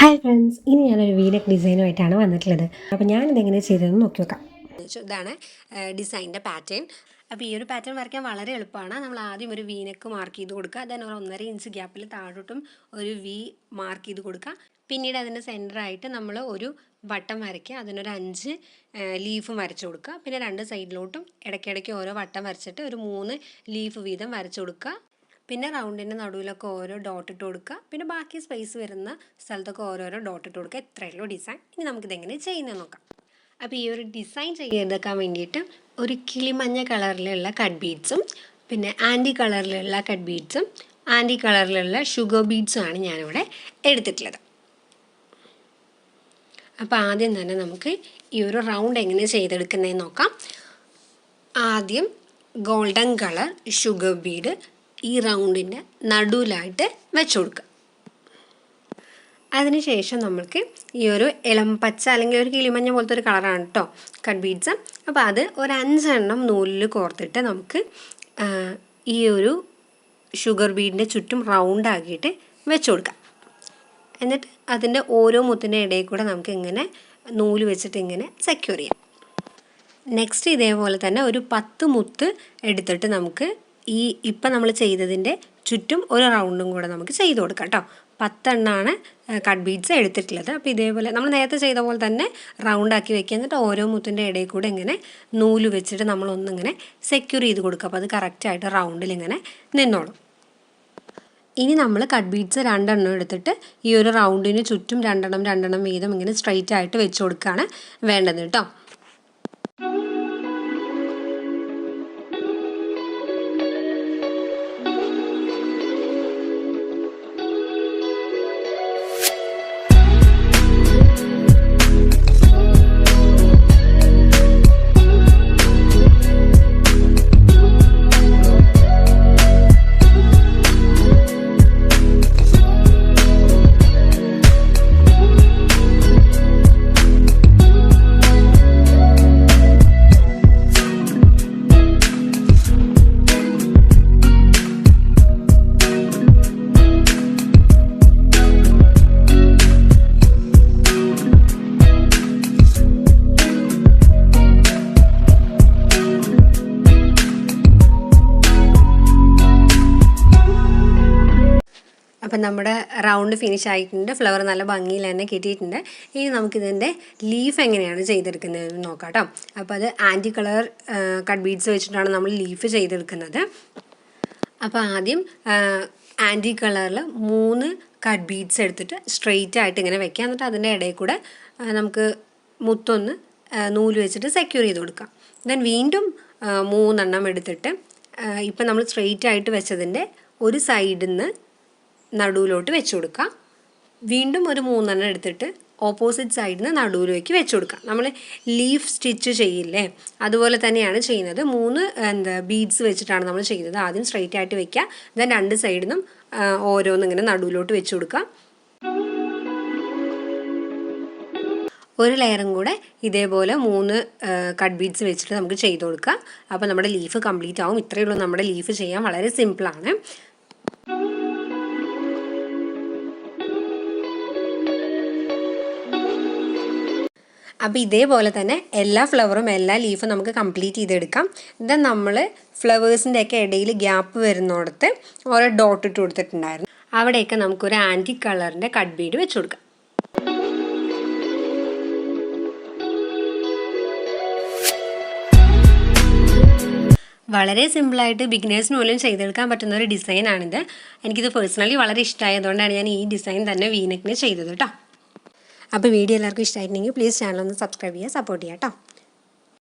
Hi friends ഇനി ഞാനൊരു V-neck ഡിസൈനുമായിട്ടാണ് വന്നിട്ടുള്ളത്. അപ്പോൾ ഞാനിതെങ്ങനെ ചെയ്തതെന്ന് നോക്കി നോക്കാം. ഇതാണ് ഡിസൈനിന്റെ പാറ്റേൺ അപ്പോൾ ഈ ഒരു പാറ്റേൺ വരയ്ക്കാൻ വളരെ എളുപ്പമാണ്. നമ്മൾ ആദ്യം ഒരു വീനക്ക് മാർക്ക് ചെയ്ത് കൊടുക്കുക. ദെൻ ഒരു ഒന്നര ഇഞ്ച് ഗ്യാപ്പിൽ താഴോട്ടും ഒരു വി മാർക്ക് ചെയ്ത് കൊടുക്കുക. പിന്നീട് അതിന്റെ സെന്ററായിട്ട് നമ്മൾ ഒരു വട്ടം വരയ്ക്കുക. അതിനൊരു അഞ്ച് ലീഫും വരച്ചു കൊടുക്കുക. പിന്നെ രണ്ട് സൈഡിലോട്ടും ഇടയ്ക്കിടയ്ക്ക് ഓരോ വട്ടം വരച്ചിട്ട് ഒരു മൂന്ന് ലീഫ് വീതം വരച്ചു കൊടുക്കുക. പിന്നെ റൗണ്ടിന്റെ നടുവിലൊക്കെ ഓരോ ഡോട്ട് ഇട്ട് കൊടുക്കുക. പിന്നെ ബാക്കി സ്പേസ് വരുന്ന സ്ഥലത്തൊക്കെ ഓരോരോ ഡോട്ട് ഇട്ട് കൊടുക്കുക. എത്രയുള്ളൂ ഡിസൈൻ ഇനി നമുക്കിതെങ്ങനെ ചെയ്യുന്നത് നോക്കാം. അപ്പോൾ ഈ ഒരു ഡിസൈൻ ചെയ്തെടുക്കാൻ വേണ്ടിയിട്ട് ഒരു കിളിമഞ്ഞ കളറിലുള്ള കട്ട് ബീഡ്സും പിന്നെ ആന്റി കളറിലുള്ള കട്ട് ബീഡ്സും ആന്റി കളറിലുള്ള ഷുഗർ ബീഡ്സും ആണ് ഞാനിവിടെ എടുത്തിട്ടുള്ളത്. അപ്പോൾ ആദ്യം തന്നെ നമുക്ക് ഈ ഒരു റൗണ്ട് എങ്ങനെ ചെയ്തെടുക്കുന്നതെന്ന് നോക്കാം. ആദ്യം ഗോൾഡൻ കളർ ഷുഗർ ബീഡ് ഈ റൗണ്ടിന്റെ നടുവിലായിട്ട് വെച്ച് കൊടുക്കുക. അതിനുശേഷം നമ്മൾക്ക് ഈ ഒരു ഇളം പച്ച അല്ലെങ്കിൽ ഒരു കിളിമഞ്ഞ പോലത്തെ ഒരു കളറാണ് കേട്ടോ കട്ട് ബീഡ്സ് അപ്പോൾ അത് ഒരു അഞ്ചെണ്ണം നൂലിൽ കോർത്തിട്ട് നമുക്ക് ഈ ഒരു ഷുഗർ ബീഡിന്റെ ചുറ്റും റൗണ്ട് ആക്കിയിട്ട് വെച്ച് കൊടുക്കാം. എന്നിട്ട് അതിന്റെ ഓരോ മുത്തിന്റെ ഇടയിൽ കൂടെ നമുക്ക് ഇങ്ങനെ നൂൽ വെച്ചിട്ട് ഇങ്ങനെ സെക്യൂർ ചെയ്യാം. നെക്സ്റ്റ് ഇതേപോലെ തന്നെ ഒരു പത്ത് മുത്ത് എടുത്തിട്ട് നമുക്ക് ഈ ഇപ്പം നമ്മൾ ചെയ്തതിന്റെ ചുറ്റും ഒരു റൗണ്ടും കൂടെ നമുക്ക് ചെയ്ത് കൊടുക്കാം കേട്ടോ. പത്തെണ്ണമാണ് കട്ട് ബീഡ്സ് എടുത്തിട്ടുള്ളത്. അപ്പോൾ ഇതേപോലെ നമ്മൾ നേരത്തെ ചെയ്ത പോലെ തന്നെ റൗണ്ടാക്കി വെക്കുക. എന്നിട്ട് ഓരോ മുത്തിന്റെ ഇടയിൽ കൂടെ ഇങ്ങനെ നൂൽ വെച്ചിട്ട് നമ്മളൊന്നിങ്ങനെ സെക്യൂർ ചെയ്ത് കൊടുക്കുക. അപ്പോൾ അത് കറക്റ്റായിട്ട് റൗണ്ടിൽ ഇങ്ങനെ നിന്നോളും. ഇനി നമ്മൾ കട്ട് ബീഡ്സ് രണ്ടെണ്ണം എടുത്തിട്ട് ഈ ഒരു റൗണ്ടിന് ചുറ്റും രണ്ടെണ്ണം രണ്ടെണ്ണം വീതം ഇങ്ങനെ സ്ട്രൈറ്റ് ആയിട്ട് വെച്ച് കൊടുക്കുകയാണ് വേണ്ടത് കേട്ടോ. അപ്പം നമ്മുടെ റൗണ്ട് ഫിനിഷ് ആയിട്ടുണ്ട്. ഫ്ലവർ നല്ല ഭംഗിയിൽ തന്നെ കിട്ടിയിട്ടുണ്ട്. ഇനി നമുക്കിതിന്റെ ലീഫ് എങ്ങനെയാണ് ചെയ്തെടുക്കുന്നതെന്ന് നോക്കാം കേട്ടോ അപ്പോൾ അത് ആന്റി കളർ കട്ട് ബീഡ്സ് വെച്ചിട്ടാണ് നമ്മൾ ലീഫ് ചെയ്തെടുക്കുന്നത്. അപ്പോൾ ആദ്യം ആന്റി കളറിൽ മൂന്ന് കട്ട് ബീഡ്സ് എടുത്തിട്ട് സ്ട്രെയിറ്റ് ആയിട്ട് ഇങ്ങനെ വെക്കുക. എന്നിട്ട് അതിന്റെ ഇടയിൽ കൂടെ നമുക്ക് മുത്തൊന്ന് നൂൽ വെച്ചിട്ട് സെക്യൂർ ചെയ്ത് കൊടുക്കാം ദെൻ വീണ്ടും മൂന്നെണ്ണം എടുത്തിട്ട് ഇപ്പം നമ്മൾ സ്ട്രെയിറ്റ് ആയിട്ട് വെച്ചതിന്റെ ഒരു സൈഡിൽ നിന്ന് നടുവിലോട്ട് വെച്ച് കൊടുക്കുക. വീണ്ടും ഒരു മൂന്നെണ്ണം എടുത്തിട്ട് ഓപ്പോസിറ്റ് സൈഡിൽ നിന്ന് നടുവിലേക്ക് വെച്ച് കൊടുക്കാം നമ്മൾ ലീഫ് സ്റ്റിച്ച് ചെയ്യില്ലേ? അതുപോലെ തന്നെയാണ് ചെയ്യുന്നത്. മൂന്ന് എന്താ ബീഡ്സ് വെച്ചിട്ടാണ് നമ്മൾ ചെയ്യുന്നത്. ആദ്യം സ്ട്രെയിറ്റ് ആയിട്ട് വെക്കുക. ദെൻ രണ്ട് സൈഡിൽ നിന്നും ഓരോന്നും ഇങ്ങനെ നടുവിലോട്ട് വെച്ച് കൊടുക്കാം ഒരു ലെയറും കൂടെ ഇതേപോലെ മൂന്ന് കട്ട് ബീഡ്സ് വെച്ചിട്ട് നമുക്ക് ചെയ്ത് കൊടുക്കാം അപ്പോൾ നമ്മുടെ ലീഫ് കംപ്ലീറ്റ് ആവും. ഇത്രയേ ഉള്ളൂ. നമ്മുടെ ലീഫ് ചെയ്യാൻ വളരെ സിമ്പിളാണ് അപ്പോൾ ഇതേപോലെ തന്നെ എല്ലാ ഫ്ലവറും എല്ലാ ലീഫും നമുക്ക് കംപ്ലീറ്റ് ചെയ്തെടുക്കാം. ദെൻ നമ്മൾ ഫ്ലവേഴ്സിന്റെ ഒക്കെ ഇടയിൽ ഗ്യാപ്പ് വരുന്നിടത്ത് ഓരോ ഡോട്ട് ഇട്ട് കൊടുത്തിട്ടുണ്ടായിരുന്നു. അവിടെയൊക്കെ നമുക്കൊരു ആന്റി കളറിന്റെ കട്ട് ബീഡ് വെച്ച് കൊടുക്കാം. വളരെ സിമ്പിളായിട്ട് ബിഗിനേഴ്സിന് പോലും ചെയ്തെടുക്കാൻ പറ്റുന്ന ഒരു ഡിസൈനാണിത് എനിക്കിത് പേഴ്സണലി വളരെ ഇഷ്ടമായതുകൊണ്ടാണ് ഞാൻ ഈ ഡിസൈൻ തന്നെ വീനക്കിന് ചെയ്തത് കേട്ടോ അപ്പോൾ വീഡിയോ എല്ലാവർക്കും ഇഷ്ടമായിട്ടുണ്ടെങ്കിൽ പ്ലീസ് ചാനൽ ഒന്ന് സബ്സ്ക്രൈബ് ചെയ്യുക സപ്പോർട്ട് ചെയ്യാം കേട്ടോ.